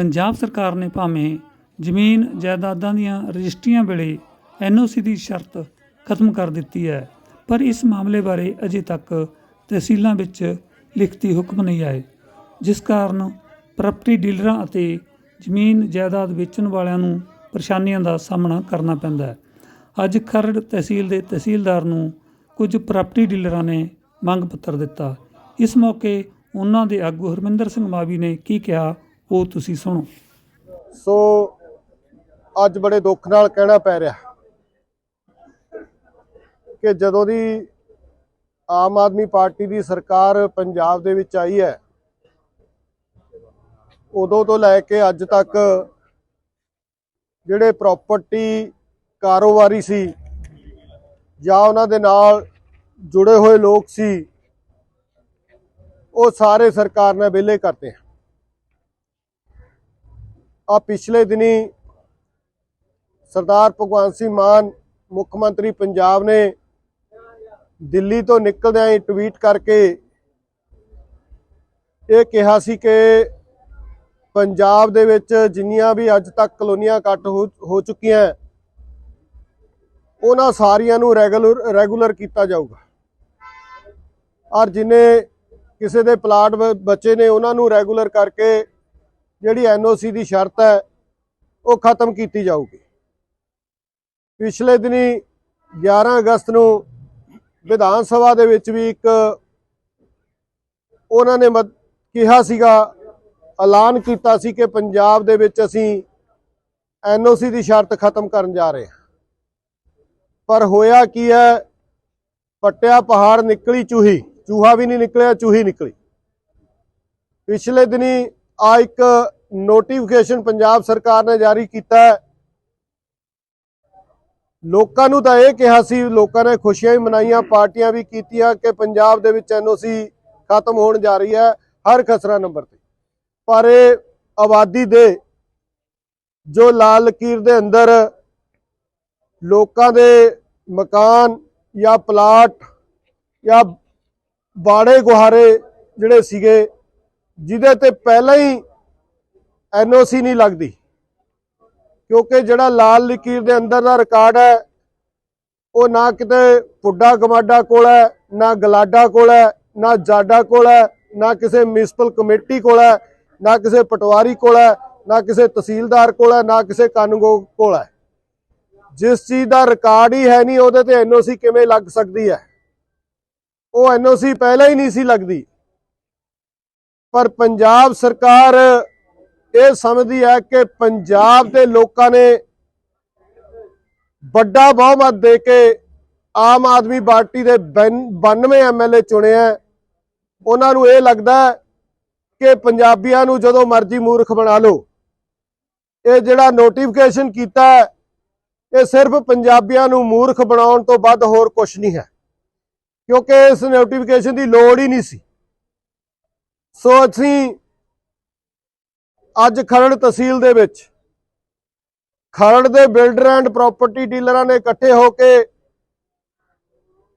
ਪੰਜਾਬ ਸਰਕਾਰ ਨੇ ਭਾਵੇਂ ਜ਼ਮੀਨ ਜਾਇਦਾਦਾਂ ਦੀਆਂ ਰਜਿਸਟਰੀਆਂ ਵੇਲੇ ਐਨਓਸੀ ਦੀ ਸ਼ਰਤ ਖਤਮ ਕਰ ਦਿੱਤੀ ਹੈ, ਪਰ ਇਸ ਮਾਮਲੇ ਬਾਰੇ ਅਜੇ ਤੱਕ ਤਹਿਸੀਲਾਂ ਵਿੱਚ ਲਿਖਤੀ ਹੁਕਮ ਨਹੀਂ ਆਏ, ਜਿਸ ਕਾਰਨ ਪ੍ਰਾਪਰਟੀ ਡੀਲਰਾਂ ਅਤੇ ਜ਼ਮੀਨ ਜਾਇਦਾਦ ਵੇਚਣ ਵਾਲਿਆਂ ਨੂੰ ਪਰੇਸ਼ਾਨੀਆਂ ਦਾ ਸਾਹਮਣਾ ਕਰਨਾ ਪੈਂਦਾ ਹੈ। ਅੱਜ ਖਰੜ ਤਹਿਸੀਲ ਦੇ ਤਹਿਸੀਲਦਾਰ ਨੂੰ ਕੁਝ ਪ੍ਰਾਪਰਟੀ ਡੀਲਰਾਂ ਨੇ ਮੰਗ ਪੱਤਰ ਦਿੱਤਾ। ਇਸ ਮੌਕੇ ਉਹਨਾਂ ਦੇ ਆਗੂ ਹਰਮਿੰਦਰ ਸਿੰਘ ਮਾਵੀ ਨੇ ਕੀ ਕਿਹਾ ਉਹ ਤੁਸੀਂ ਸੁਣੋ। ਸੋ ਅੱਜ ਬੜੇ ਦੁੱਖ ਨਾਲ ਕਹਿਣਾ ਪੈ ਰਿਹਾ ਕਿ ਜਦੋਂ ਦੀ ਆਮ ਆਦਮੀ ਪਾਰਟੀ ਦੀ ਸਰਕਾਰ ਪੰਜਾਬ ਦੇ ਵਿੱਚ ਆਈ ਹੈ, ਉਦੋਂ ਤੋਂ ਲੈ ਕੇ ਅੱਜ ਤੱਕ ਜਿਹੜੇ ਪ੍ਰਾਪਰਟੀ ਕਾਰੋਬਾਰੀ ਸੀ ਜਾਂ ਉਹਨਾਂ ਦੇ ਨਾਲ ਜੁੜੇ ਹੋਏ ਲੋਕ ਸੀ, ਉਹ ਸਾਰੇ ਸਰਕਾਰ ਨੇ ਵਿਹਲੇ ਕਰਤੇ ਆ। ਪਿਛਲੇ ਦਿਨੀ ਸਰਦਾਰ ਭਗਵੰਤ ਸਿੰਘ ਮਾਨ ਮੁੱਖ ਮੰਤਰੀ ਪੰਜਾਬ ਨੇ ਦਿੱਲੀ ਤੋਂ ਨਿਕਲਦਿਆਂ ਹੀ ਟਵੀਟ ਕਰਕੇ ਇਹ ਕਿਹਾ ਸੀ ਕਿ ਪੰਜਾਬ ਦੇ ਵਿੱਚ ਜਿੰਨੀਆਂ ਵੀ ਅੱਜ ਤੱਕ ਕਲੋਨੀਆਂ ਕੱਟ ਹੋ ਹੋ ਚੁੱਕੀਆਂ, ਉਹਨਾਂ ਸਾਰੀਆਂ ਨੂੰ ਰੈਗੂਲਰ ਰੈਗੂਲਰ ਕੀਤਾ ਜਾਊਗਾ। ਔਰ ਜਿਨੇ ਕਿਸੇ ਦੇ ਪਲਾਟ ਬ- ਬੱਚੇ ਨੇ, ਉਹਨਾਂ ਨੂੰ ਰੈਗੂਲਰ ਕਰਕੇ ਜਿਹੜੀ ਐਨਓਸੀ ਦੀ ਸ਼ਰਤ ਹੈ, ਉਹ ਖਤਮ ਕੀਤੀ ਜਾਊਗੀ। ਪਿਛਲੇ ਦਿਨੀ 11 ਅਗਸਤ ਨੂੰ ਵਿਧਾਨ ਸਭਾ ਦੇ ਵਿੱਚ ਵੀ ਇੱਕ ਉਹਨਾਂ ਨੇ ਮਤ- ਕਿਹਾ ਸੀਗਾ, ਐਲਾਨ ਕੀਤਾ ਸੀ ਕਿ ਪੰਜਾਬ ਦੇ ਵਿੱਚ ਅਸੀਂ ਐਨਓਸੀ ਦੀ ਸ਼ਰਤ ਖਤਮ ਕਰਨ ਜਾ ਰਹੇ ਹਾਂ। ਪਰ ਹੋਇਆ ਕੀ ਹੈ, ਪੱਟਿਆ ਪਹਾੜ ਨਿਕਲੀ ਚੂਹੀ, ਚੂਹਾ ਵੀ ਨਹੀਂ ਨਿਕਲਿਆ, ਚੂਹੀ ਨਿਕਲੀ। ਪਿਛਲੇ ਦਿਨੀ ਆ ਇੱਕ ਨੋਟੀਫਿਕੇਸ਼ਨ ਪੰਜਾਬ ਸਰਕਾਰ ਨੇ ਜਾਰੀ ਕੀਤਾ ਹੈ। ਲੋਕਾਂ ਨੂੰ ਤਾਂ ਇਹ ਕਿਹਾ ਸੀ, ਲੋਕਾਂ ਨੇ ਖੁਸ਼ੀਆਂ ਵੀ ਮਨਾਈਆਂ, ਪਾਰਟੀਆਂ ਵੀ ਕੀਤੀਆਂ ਕਿ ਪੰਜਾਬ ਦੇ ਵਿੱਚ ਐਨਓਸੀ ਖਤਮ ਹੋਣ ਜਾ ਰਹੀ ਹੈ ਹਰ ਖਸਰਾ ਨੰਬਰ ਤੇ। ਪਰ ਇਹ ਆਬਾਦੀ ਦੇ ਜੋ ਲਾਲ ਲਕੀਰ ਦੇ ਅੰਦਰ ਲੋਕਾਂ ਦੇ ਮਕਾਨ ਜਾਂ ਪਲਾਟ ਜਾਂ ਬਾੜੇ ਗੁਹਾਰੇ ਜਿਹੜੇ ਸੀਗੇ ਜਿਹਦੇ ਤੇ ਪਹਿਲਾਂ ਹੀ ਐਨਓਸੀ ਨਹੀਂ ਲੱਗਦੀ। ਕਿਉਂਕਿ ਜਿਹੜਾ ਲਾਲ ਲਕੀਰ ਦੇ ਅੰਦਰ ਦਾ ਰਿਕਾਰਡ ਹੈ, ਉਹ ਨਾ ਕਿਤੇ ਪੁੱਡਾ ਗਮਾਡਾ ਕੋਲ ਹੈ, ਨਾ ਗਲਾਡਾ ਕੋਲ ਹੈ, ਨਾ ਜਾਡਾ ਕੋਲ ਹੈ, ਨਾ ਕਿਸੇ ਮਿਊਨਿਸਪਲ ਕਮੇਟੀ ਕੋਲ ਹੈ, ਨਾ ਕਿਸੇ ਪਟਵਾਰੀ ਕੋਲ ਹੈ, ਨਾ ਕਿਸੇ ਤਹਿਸੀਲਦਾਰ ਕੋਲ ਹੈ, ਨਾ ਕਿਸੇ ਕਾਨੂੰਗੋ ਕੋਲ ਹੈ। ਜਿਸ ਚੀਜ਼ ਦਾ ਰਿਕਾਰਡ ਹੀ ਹੈ ਨਹੀਂ, ਉਹਦੇ ਤੇ ਐਨਓਸੀ ਕਿਵੇਂ ਲੱਗ ਸਕਦੀ ਹੈ? ਉਹ ਐਨਓਸੀ ਪਹਿਲਾਂ ਹੀ ਨਹੀਂ ਸੀ ਲੱਗਦੀ। ਪਰ ਪੰਜਾਬ ਸਰਕਾਰ ਇਹ ਸਮਝਦੀ ਹੈ ਕਿ ਪੰਜਾਬ ਦੇ ਲੋਕਾਂ ਨੇ ਵੱਡਾ ਬਹੁਮਤ ਦੇ ਕੇ ਆਮ ਆਦਮੀ ਪਾਰਟੀ ਦੇ 92 ਐਮਐਲਏ ਚੁਣੇ ਆ ਉਹਨਾਂ ਨੂੰ ਇਹ ਲੱਗਦਾ ਕਿ ਪੰਜਾਬੀਆਂ ਨੂੰ ਜਦੋਂ ਮਰਜ਼ੀ ਮੂਰਖ ਬਣਾ ਲਓ। ਇਹ ਜਿਹੜਾ ਨੋਟੀਫਿਕੇਸ਼ਨ ਕੀਤਾ ਇਹ ਸਿਰਫ ਪੰਜਾਬੀਆਂ ਨੂੰ ਮੂਰਖ ਬਣਾਉਣ ਤੋਂ ਵੱਧ ਹੋਰ ਕੁਝ ਨਹੀਂ ਹੈ। ਕਿਉਂਕਿ ਇਸ ਨੋਟੀਫਿਕੇਸ਼ਨ ਦੀ ਲੋੜ ਹੀ ਨਹੀਂ ਸੀ। ਸੋ ਅਸੀਂ ਅੱਜ ਖਰੜ ਤਹਿਸੀਲ ਦੇ ਵਿੱਚ ਖਰੜ ਦੇ ਬਿਲਡਰ ਐਂਡ ਪ੍ਰਾਪਰਟੀ ਡੀਲਰਾਂ ਨੇ ਇਕੱਠੇ ਹੋ ਕੇ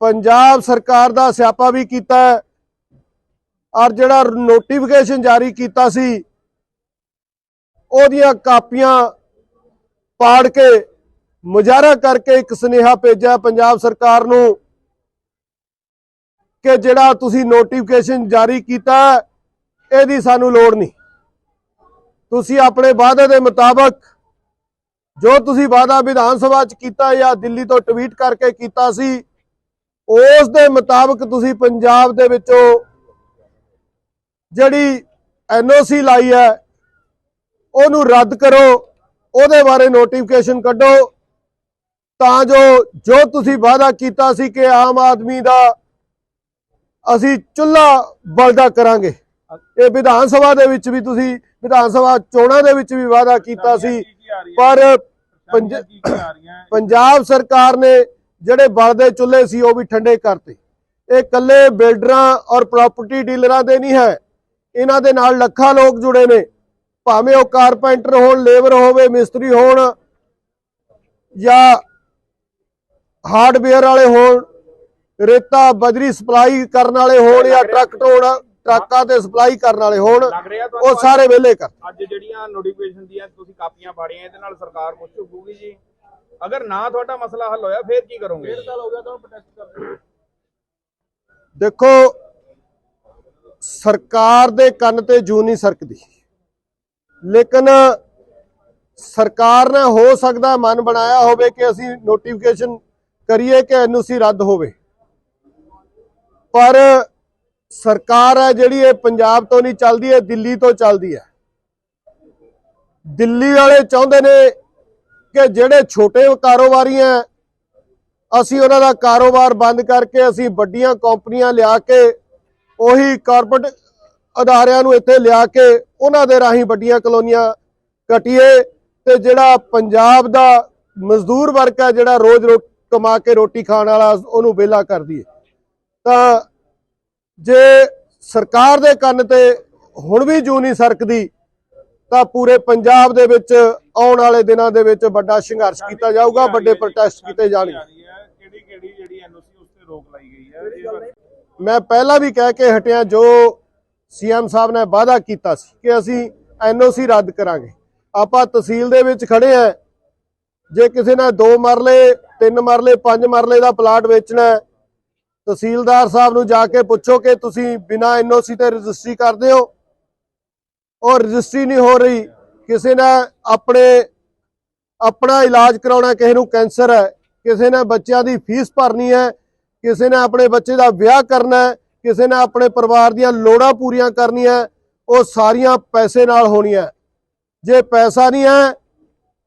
ਪੰਜਾਬ ਸਰਕਾਰ ਦਾ ਸਿਆਪਾ ਵੀ ਕੀਤਾ ਹੈ। ਔਰ ਜਿਹੜਾ ਨੋਟੀਫਿਕੇਸ਼ਨ ਜਾਰੀ ਕੀਤਾ ਸੀ, ਉਹਦੀਆਂ ਕਾਪੀਆਂ ਪਾੜ ਕੇ ਮੁਜ਼ਾਹਰਾ ਕਰਕੇ ਇੱਕ ਸੁਨੇਹਾ ਭੇਜਿਆ ਪੰਜਾਬ ਸਰਕਾਰ ਨੂੰ ਕਿ ਜਿਹੜਾ ਤੁਸੀਂ ਨੋਟੀਫਿਕੇਸ਼ਨ ਜਾਰੀ ਕੀਤਾ ਇਹਦੀ ਸਾਨੂੰ ਲੋੜ ਨਹੀਂ। ਤੁਸੀਂ ਆਪਣੇ ਵਾਅਦੇ ਦੇ ਮੁਤਾਬਕ ਜੋ ਤੁਸੀਂ ਵਾਅਦਾ ਵਿਧਾਨ ਸਭਾ 'ਚ ਕੀਤਾ ਜਾਂ ਦਿੱਲੀ ਤੋਂ ਟਵੀਟ ਕਰਕੇ ਕੀਤਾ ਸੀ, ਉਸ ਦੇ ਮੁਤਾਬਕ ਤੁਸੀਂ ਪੰਜਾਬ ਦੇ ਵਿੱਚੋਂ ਜਿਹੜੀ ਐਨਓਸੀ ਲਾਈ ਹੈ, ਉਹਨੂੰ ਰੱਦ ਕਰੋ, ਉਹਦੇ ਬਾਰੇ ਨੋਟੀਫਿਕੇਸ਼ਨ ਕੱਢੋ, ਤਾਂ ਜੋ ਜੋ ਤੁਸੀਂ ਵਾਅਦਾ ਕੀਤਾ ਸੀ ਕਿ ਆਮ ਆਦਮੀ ਦਾ ਅਸੀਂ ਚੁੱਲ੍ਹਾ ਬਲਦਾ ਕਰਾਂਗੇ। ਇਹ ਵਿਧਾਨ ਸਭਾ ਦੇ ਵਿੱਚ ਵੀ ਤੁਸੀਂ ਵਿਧਾਨ ਸਭਾ ਚੋਣਾਂ ਦੇ ਵਿੱਚ ਵੀ ਵਾਅਦਾ ਕੀਤਾ ਸੀ ਪਰ ਪੰਜ- ਪੰਜਾਬ ਸਰਕਾਰ ਨੇ ਜਿਹੜੇ ਬਲਦੇ ਚੁੱਲ੍ਹੇ ਸੀ ਉਹ ਵੀ ਠੰਡੇ ਕਰਤੇ। ਇਹ ਕੱਲੇ ਬਿਲਡਰਾਂ ਔਰ ਪ੍ਰਾਪਰਟੀ ਡੀਲਰਾਂ ਦੇ ਨਹੀਂ ਹੈ। ਇਹਨਾਂ ਦੇ ਨਾਲ ਲੱਖਾਂ ਲੋਕ ਜੁੜੇ ਨੇ। ਭਾਵੇਂ ਉਹ ਕਾਰਪੈਂਟਰ ਹੋਣ ਲੇਬਰ ਹੋਵੇ ਮਿਸਤਰੀ ਹੋਣ ਜਾਂ ਹਾਰਡਵੇਅਰ ਵਾਲੇ ਹੋਣ ਰੇਤਾ ਬਜਰੀ ਸਪਲਾਈ ਕਰਨ ਵਾਲੇ ਹੋਣ ਜਾਂ ਟਰੱਕ ਢੋਣ ਟਰੱਕਾਂ ਤੇ ਸਪਲਾਈ ਕਰਨ ਵਾਲੇ ਹੋਣ ਲੱਗ ਰਿਹਾ ਉਹ ਸਾਰੇ ਵਿਹਲੇ ਕਰ। ਅੱਜ ਜਿਹੜੀਆਂ ਨੋਟੀਫਿਕੇਸ਼ਨ ਦੀਆਂ ਤੁਸੀਂ ਕਾਪੀਆਂ ਫਾੜੀਆਂ ਇਹਦੇ ਨਾਲ ਸਰਕਾਰ ਕੁਝ ਚੁੱਕੂਗੀ ਜੀ। ਅਗਰ ਨਾ ਤੁਹਾਡਾ ਮਸਲਾ ਹੱਲ ਹੋਇਆ ਫੇਰ ਕੀ ਕਰੋਗੇ? ਡੇਢ ਸਾਲ ਹੋ ਗਿਆ ਤੁਹਾਨੂੰ ਪ੍ਰੋਟੈਸਟ ਕਰਦੇ ਦੇਖੋ ਸਰਕਾਰ ਦੇ ਕੰਨ ਤੇ ਜੂ ਨਹੀਂ ਸਰਕਦੀ। ਲੇਕਿਨ ਸਰਕਾਰ ਨੇ ਹੋ ਸਕਦਾ ਮਨ ਬਣਾਇਆ ਹੋਵੇ ਕਿ ਅਸੀਂ ਨੋਟੀਫਿਕੇਸ਼ਨ ਕਰੀਏ ਕਿ ਐਨਓਸੀ ਰੱਦ ਹੋਵੇ। ਪਰ ਸਰਕਾਰ ਹੈ ਜਿਹੜੀ ਇਹ ਪੰਜਾਬ ਤੋਂ ਨਹੀਂ ਚੱਲਦੀ ਹੈ ਦਿੱਲੀ ਤੋਂ ਚੱਲਦੀ ਹੈ। ਦਿੱਲੀ ਵਾਲੇ ਚਾਹੁੰਦੇ ਨੇ ਕਿ ਜਿਹੜੇ ਛੋਟੇ ਕਾਰੋਬਾਰੀ ਹੈ, ਅਸੀਂ ਉਹਨਾਂ ਦਾ ਕਾਰੋਬਾਰ ਬੰਦ ਕਰਕੇ ਅਸੀਂ ਵੱਡੀਆਂ ਕੰਪਨੀਆਂ ਲਿਆ ਕੇ ਉਹੀ ਕਾਰਪੋਰੇਟ ਅਦਾਰਿਆਂ ਨੂੰ ਇੱਥੇ ਲਿਆ ਕੇ ਉਹਨਾਂ ਦੇ ਰਾਹੀਂ ਵੱਡੀਆਂ ਕਲੋਨੀਆਂ ਕਟੀਏ ਤੇ ਜਿਹੜਾ ਪੰਜਾਬ ਦਾ ਮਜ਼ਦੂਰ ਵਰਗ ਹੈ, ਜਿਹੜਾ ਰੋਜ਼ ਰੋ, ਕਮਾ ਕੇ ਰੋਟੀ ਖਾਣ ਵਾਲਾ, ਉਹਨੂੰ ਵਿਹਲਾ ਕਰ ਦਈਏ। ਤਾਂ ਜੇ ਸਰਕਾਰ ਦੇ ਕੰਨ ਤੇ ਹੁਣ ਵੀ ਜੂ ਨਹੀਂ ਸਰਕਦੀ ਤਾਂ ਪੂਰੇ ਪੰਜਾਬ ਦੇ ਵਿੱਚ ਆਉਣ ਵਾਲੇ ਦਿਨਾਂ ਦੇ ਵਿੱਚ ਵੱਡਾ ਸੰਘਰਸ਼ ਕੀਤਾ ਜਾਊਗਾ ਵੱਡੇ ਪ੍ਰੋਟੈਸਟ ਕੀਤੇ ਜਾਣਗੇ। ਕਿਹੜੀ ਕਿਹੜੀ ਜਿਹੜੀ ਐਨਓਸੀ ਉਸ ਤੇ ਰੋਕ ਲਾਈ ਗਈ ਹੈ ਮੈਂ ਪਹਿਲਾਂ ਵੀ ਕਹਿ ਕੇ ਹਟਿਆ ਜੋ ਸੀਐਮ ਸਾਹਿਬ ਨੇ ਵਾਅਦਾ ਕੀਤਾ ਸੀ ਕਿ ਅਸੀਂ ਐਨਓਸੀ ਰੱਦ ਕਰਾਂਗੇ। ਆਪਾਂ ਤਹਿਸੀਲ ਦੇ ਵਿੱਚ ਖੜੇ ਆ। ਜੇ ਕਿਸੇ ਨੇ 2 ਮਰਲੇ 3 ਮਰਲੇ 5 ਮਰਲੇ ਦਾ ਪਲਾਟ ਵੇਚਣਾ ਹੈ ਤਹਿਸੀਲਦਾਰ ਸਾਹਿਬ ਨੂੰ ਜਾ ਕੇ ਪੁੱਛੋ ਕਿ ਤੁਸੀਂ ਬਿਨਾ ਐਨਓਸੀ ਤੇ ਰਜਿਸਟਰੀ ਕਰਦੇ ਹੋ। ਉਹ ਰਜਿਸਟਰੀ ਨਹੀਂ ਹੋ ਰਹੀ। ਕਿਸੇ ਨੇ ਆਪਣੇ, ਆਪਣਾ ਇਲਾਜ ਕਰਾਉਣਾ, ਕਿਸੇ ਨੂੰ ਕੈਂਸਰ ਹੈ, ਕਿਸੇ ਨੇ ਬੱਚਿਆਂ ਦੀ ਫੀਸ ਭਰਨੀ ਹੈ, ਕਿਸੇ ਨੇ ਆਪਣੇ ਬੱਚੇ ਦਾ ਵਿਆਹ ਕਰਨਾ ਹੈ, ਕਿਸੇ ਨੇ ਆਪਣੇ ਪਰਿਵਾਰ ਦੀਆਂ ਲੋੜਾਂ ਪੂਰੀਆਂ ਕਰਨੀਆਂ ਉਹ ਸਾਰੀਆਂ ਪੈਸੇ ਨਾਲ ਹੋਣੀਆਂ ਜੇ ਪੈਸਾ ਨਹੀਂ ਹੈ,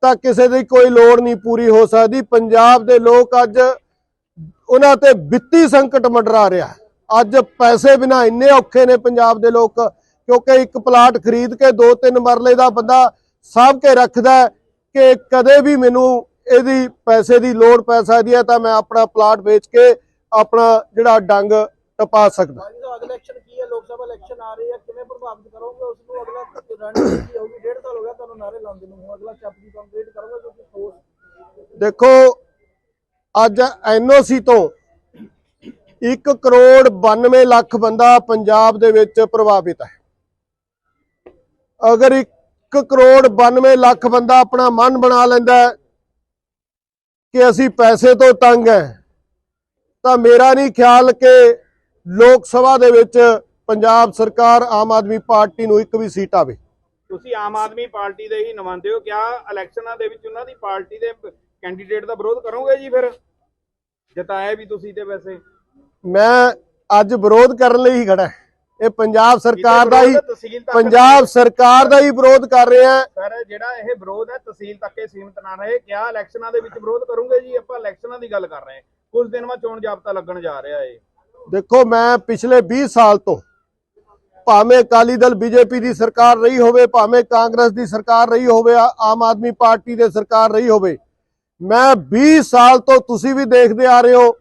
ਤਾਂ ਕਿਸੇ ਦੀ ਕੋਈ ਲੋੜ ਨਹੀਂ ਪੂਰੀ ਹੋ ਸਕਦੀ। ਪੰਜਾਬ ਦੇ ਲੋਕ ਅੱਜ ਉਹਨਾਂ ਤੇ ਵਿੱਤੀ ਸੰਕਟ ਮੰਡਰਾ ਰਿਹਾ। ਅੱਜ ਪੈਸੇ ਬਿਨਾ ਇੰਨੇ ਔਖੇ ਨੇ ਪੰਜਾਬ ਦੇ ਲੋਕ ਕਿਉਂਕਿ ਇੱਕ ਪਲਾਟ ਖਰੀਦ ਕੇ ਦੋ ਤਿੰਨ ਮਰਲੇ ਦਾ ਬੰਦਾ ਸਾਂਭ ਕੇ ਰੱਖਦਾ ਕਿ ਕਦੇ ਵੀ ਮੈਨੂੰ ਇਹਦੀ ਪੈਸੇ ਦੀ ਲੋੜ ਪੈ ਸਕਦੀ ਹੈ ਤਾਂ ਮੈਂ ਆਪਣਾ ਪਲਾਟ ਵੇਚ ਕੇ ਆਪਣਾ ਜਿਹੜਾ ਡੰਗ ਟਪਾ ਸਕਦਾ। ਭਾਜੀ ਦਾ ਅਗਲਾ ਇਲੈਕਸ਼ਨ ਕੀ ਹੈ? ਲੋਕ ਸਭਾ ਇਲੈਕਸ਼ਨ ਆ ਰਹੀ ਹੈ। ਕਿਵੇਂ ਪ੍ਰਭਾਵਿਤ ਕਰੋਗੇ? ਉਸ ਨੂੰ ਅਗਲਾ ਰਣਨੀਤੀ ਕੀ ਹੋਊਗੀ? ਡੇਢ ਸਾਲ ਹੋ ਗਿਆ ਤੁਹਾਨੂੰ ਨਾਰੇ ਲਾਉਂਦੇ ਨੂੰ। ਹੁਣ ਅਗਲਾ ਸਟੈਪ ਦੀ ਕੰਪਲੀਟ ਕਰੋਗੇ ਕਿਉਂਕਿ ਠੋਸ ਦੇਖੋ ਅੱਜ ਐਨਓਸੀ ਤੋਂ 1 ਕਰੋੜ 92 ਲੱਖ ਬੰਦਾ ਪੰਜਾਬ ਦੇ ਵਿੱਚ ਪ੍ਰਭਾਵਿਤ ਹੈ। ਅਗਰ 1 ਕਰੋੜ 92 ਲੱਖ ਬੰਦਾ ਆਪਣਾ ਮਨ ਬਣਾ ਲੈਂਦਾ ਕਿ ਅਸੀਂ ਪੈਸੇ ਤੋਂ ਤੰਗ ਹੈ, ਤਾਂ ਮੇਰਾ ਨਹੀਂ ਖਿਆਲ ਕਿ ਲੋਕ ਸਭਾ ਦੇ ਵਿੱਚ ਪੰਜਾਬ ਸਰਕਾਰ ਆਮ ਆਦਮੀ ਪਾਰਟੀ ਨੂੰ ਇੱਕ ਵੀ ਸੀਟ ਆਵੇ। ਤੁਸੀਂ ਆਮ ਆਦਮੀ ਪਾਰਟੀ ਦੇ ਹੀ ਨੁਮਾਇੰਦੇ ਹੋ। ਕਿਆ ਇਲੈਕਸ਼ਨਾਂ ਦੇ ਵਿੱਚ ਉਹਨਾਂ ਦੀ ਪਾਰਟੀ ਦੇ ਕੈਂਡੀਡੇਟ ਦਾ ਵਿਰੋਧ ਕਰੋਗੇ ਜੀ ਫਿਰ? ਜਿਤਾਇਆ ਵੀ ਤੁਸੀਂ ਤੇ ਵੈਸੇ। ਮੈਂ ਅੱਜ ਵਿਰੋਧ ਕਰਨ ਲਈ ਹੀ ਖੜਾ ਹਾਂ। ਇਹ ਪੰਜਾਬ ਸਰਕਾਰ ਦਾ ਹੀ ਪੰਜਾਬ ਸਰਕਾਰ ਦਾ ਹੀ ਵਿਰੋਧ ਕਰ ਰਹੇ ਆ ਸਰ ਜਿਹੜਾ ਇਹ ਵਿਰੋਧ ਹੈ ਤਹਿਸੀਲ ਤੱਕ ਹੀ ਸੀਮਿਤ ਨਾ ਰਹੇ। ਕਿਆ ਇਲੈਕਸ਼ਨਾਂ ਦੇ ਵਿੱਚ ਵਿਰੋਧ ਕਰੋਗੇ ਜੀ? ਆਪਾਂ ਇਲੈਕਸ਼ਨਾਂ ਦੀ ਗੱਲ ਕਰ ਰਹੇ ਹਾਂ। ਕੁਝ ਦਿਨ ਬਾਅਦ ਚੋਣ ਜਾਬਤਾ ਲੱਗਣ ਜਾ ਰਿਹਾ ਏ। ਦੇਖੋ ਮੈਂ ਪਿਛਲੇ 20 ਸਾਲ ਤੋਂ ਭਾਵੇਂ ਅਕਾਲੀ ਦਲ ਬੀਜੇਪੀ ਦੀ ਸਰਕਾਰ ਰਹੀ ਹੋਵੇ ਭਾਵੇਂ ਕਾਂਗਰਸ ਦੀ ਸਰਕਾਰ ਰਹੀ ਹੋਵੇ ਆਮ ਆਦਮੀ ਪਾਰਟੀ ਦੀ ਸਰਕਾਰ ਰਹੀ ਹੋਵੇ ਮੈਂ 20 ਸਾਲ ਤੋਂ ਤੁਸੀਂ ਵੀ ਦੇਖਦੇ ਆ ਰਹੇ ਹੋ।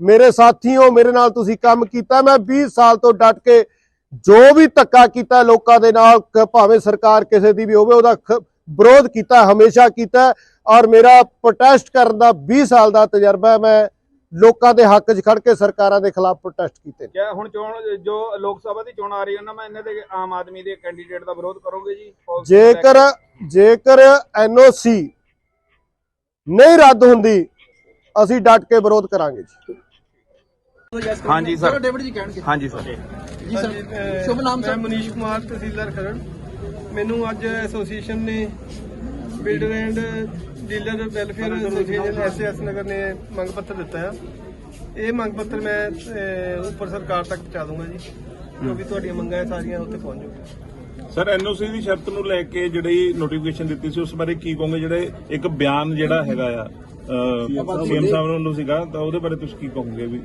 ਮੇਰੇ ਸਾਥੀ ਹੋ ਮੇਰੇ ਨਾਲ ਤੁਸੀਂ ਕੰਮ ਕੀਤਾ। ਮੈਂ 20 ਸਾਲ ਤੋਂ ਡਟ ਕੇ ਜੋ ਵੀ ਧੱਕਾ ਕੀਤਾ ਲੋਕਾਂ ਦੇ ਨਾਲ ਭਾਵੇਂ ਸਰਕਾਰ ਕਿਸੇ ਦੀ ਵੀ ਹੋਵੇ ਉਹਦਾ ਵਿਰੋਧ ਕੀਤਾ ਹਮੇਸ਼ਾ ਕੀਤਾ। ਔਰ ਮੇਰਾ ਪ੍ਰੋਟੈਸਟ ਕਰਨ ਦਾ 20 ਸਾਲ ਦਾ ਤਜਰਬਾ ਮੈਂ ਲੋਕਾਂ ਦੇ ਹੱਕ 'ਚ ਖੜ ਕੇ ਸਰਕਾਰਾਂ ਦੇ ਖਿਲਾਫ ਪ੍ਰੋਟੈਸਟ ਕੀਤੇ ਨੇ। ਹੁਣ ਚੋਣ ਜੋ ਲੋਕ ਸਭਾ ਦੀ ਚੋਣ ਆ ਰਹੀ ਹੈ ਉਹਨਾਂ ਮੈਂ ਇਹਨਾਂ ਦੇ ਆਮ ਆਦਮੀ ਦੇ ਕੈਂਡੀਡੇਟ ਦਾ ਵਿਰੋਧ ਕਰੋਗੇ ਜੀ? ਜੇਕਰ ਜੇਕਰ ਐਨਓਸੀ ਨਹੀਂ ਰੱਦ ਹੁੰਦੀ ਅਸੀਂ ਡਟ ਕੇ ਵਿਰੋਧ ਕਰਾਂਗੇ ਜੀ। ਹਾਂਜੀ ਸਰ। ਡੇਵਿਡ ਜੀ ਕਹਿਣਗੇ। ਹਾਂਜੀ ਸਰ। ਜੀ ਸਰ ਸ਼ੁਭ ਨਾਮ ਮੈਂ ਸਰ ਮਨੀਸ਼ ਕੁਮਾਰ ਤਹਿਸੀਲਦਾਰ ਖਰੜ। ਮੈਨੂੰ ਅੱਜ ਐਸੋਸੀਏਸ਼ਨ ਨੇ builder and dealer welfare association S S Nagar ਨੇ ਮੰਗ ਪੱਤਰ ਦਿੱਤਾ ਹੈ ਇਹ ਮੰਗ ਪੱਤਰ ਮੈਂ ਅਹ, ਉੱਪਰ ਸਰਕਾਰ ਤੱਕ ਪਹੁੰਚਾ ਦੂੰਗਾ ਜੀ। ਜੋ ਵੀ ਤੁਹਾਡੀਆਂ ਮੰਗਾਂ ਹੈ ਸਾਰੀਆਂ ਉੱਥੇ ਪਹੁੰਚ ਜਾਊਗੀਆਂ। ਸਰ ਐਨਓਸੀ ਦੀ ਸ਼ਰਤ ਨੂੰ ਲੈ ਕੇ ਜਿਹੜੀ ਨੋਟੀਫਿਕੇਸ਼ਨ ਦਿੱਤੀ ਸੀ ਉਸ ਬਾਰੇ ਕੀ ਕਹੋਗੇ? ਜਿਹੜੇ ਇੱਕ ਬਿਆਨ ਜਿਹੜਾ ਹੈਗਾ ਆ ਸੀਐਮ ਸਾਹਿਬ ਵੱਲੋਂ ਸੀਗਾ ਤਾਂ ਉਹਦੇ ਬਾਰੇ ਤੁਸੀਂ ਕੀ ਕਹੋਗੇ ਵੀ?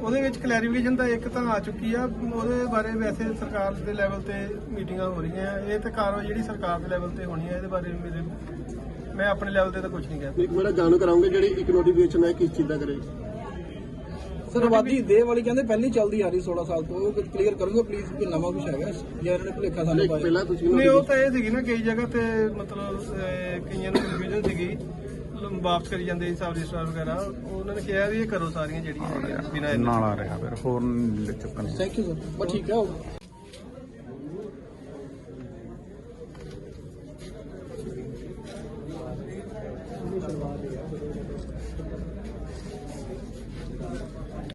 ਉਹਦੇ ਵਿੱਚ ਕਲੈਰੀਫਿਕੇਸ਼ਨ ਤਾਂ ਇੱਕ ਤਾਂ ਆ ਚੁੱਕੀ ਆ ਉਹਦੇ ਬਾਰੇ ਵੈਸੇ ਸਰਕਾਰ ਦੇ ਲੈਵਲ ਤੇ ਮੀਟਿੰਗਾਂ ਹੋ ਰਹੀਆਂ ਇਹ ਤੇ ਕਾਰਵਾਈ ਜਿਹੜੀ ਸਰਕਾਰ ਦੇ ਲੈਵਲ ਤੇ ਹੋਣੀ ਹੈ ਇਹਦੇ ਬਾਰੇ ਮੇਰੇ ਮੈਂ ਆਪਣੇ ਲੈਵਲ ਤੇ ਤਾਂ ਕੁਝ ਨਹੀਂ ਕਹਿ। ਸਕਦਾ ਇੱਕ ਮੇਰਾ ਜਾਣੂ ਕਰਾਉਂਗੇ ਜਿਹੜੀ ਇੱਕ ਨੋਟੀਫਿਕੇਸ਼ਨ ਹੈ ਕਿਸ ਚੀਜ਼ ਦਾ ਕਰੇ? ਸਰ ਆਬਾਦੀ ਦੇ ਵਾਲੀ ਕਹਿੰਦੇ ਪਹਿਲੀ ਚੱਲਦੀ ਆ ਰਹੀ 16 ਸਾਲ ਤੋਂ। ਉਹ ਕਲੀਅਰ ਕਰੋਗੇ ਪਲੀਜ਼ ਕੋਈ ਨਵਾਂ ਕੁਝ ਹੈਗਾ। ਜਾਂ ਇਹਨਾਂ ਨੇ ਭੁਲੇਖਾ ਸਾਨੂੰ ਪਾਇਆ। ਪਹਿਲਾਂ ਤੁਸੀਂ ਨਹੀਂ ਉਹ ਤਾਂ ਇਹ ਸੀਗੀ ਨਾ ਕਈ ਜਗ੍ਹਾ ਤੇ ਮਤਲਬ ਕਈਆਂ ਨੂੰ ਕਨਫਿਊਜ਼ਨ ਸੀਗੀ। ਵਾਪਸ ਕਰੀ ਜਾਂਦੇ ਸੀ ਸਬ ਰਜਿਸਟਰ ਵਗੈਰਾ। ਉਹ ਉਹਨਾਂ ਨੇ ਕਿਹਾ ਵੀ ਇਹ ਕਰੋ ਸਾਰੀਆਂ ਜਿਹੜੀਆਂ ਹੈਗੀਆਂ ਬਿਨਾਂ ਨਾਲ ਆ ਰਿਹਾ ਫਿਰ ਹੋਰ ਚੁੱਕਣ। ਥੈਂਕ ਯੂ ਸਰ ਬਸ ਠੀਕ ਹੈ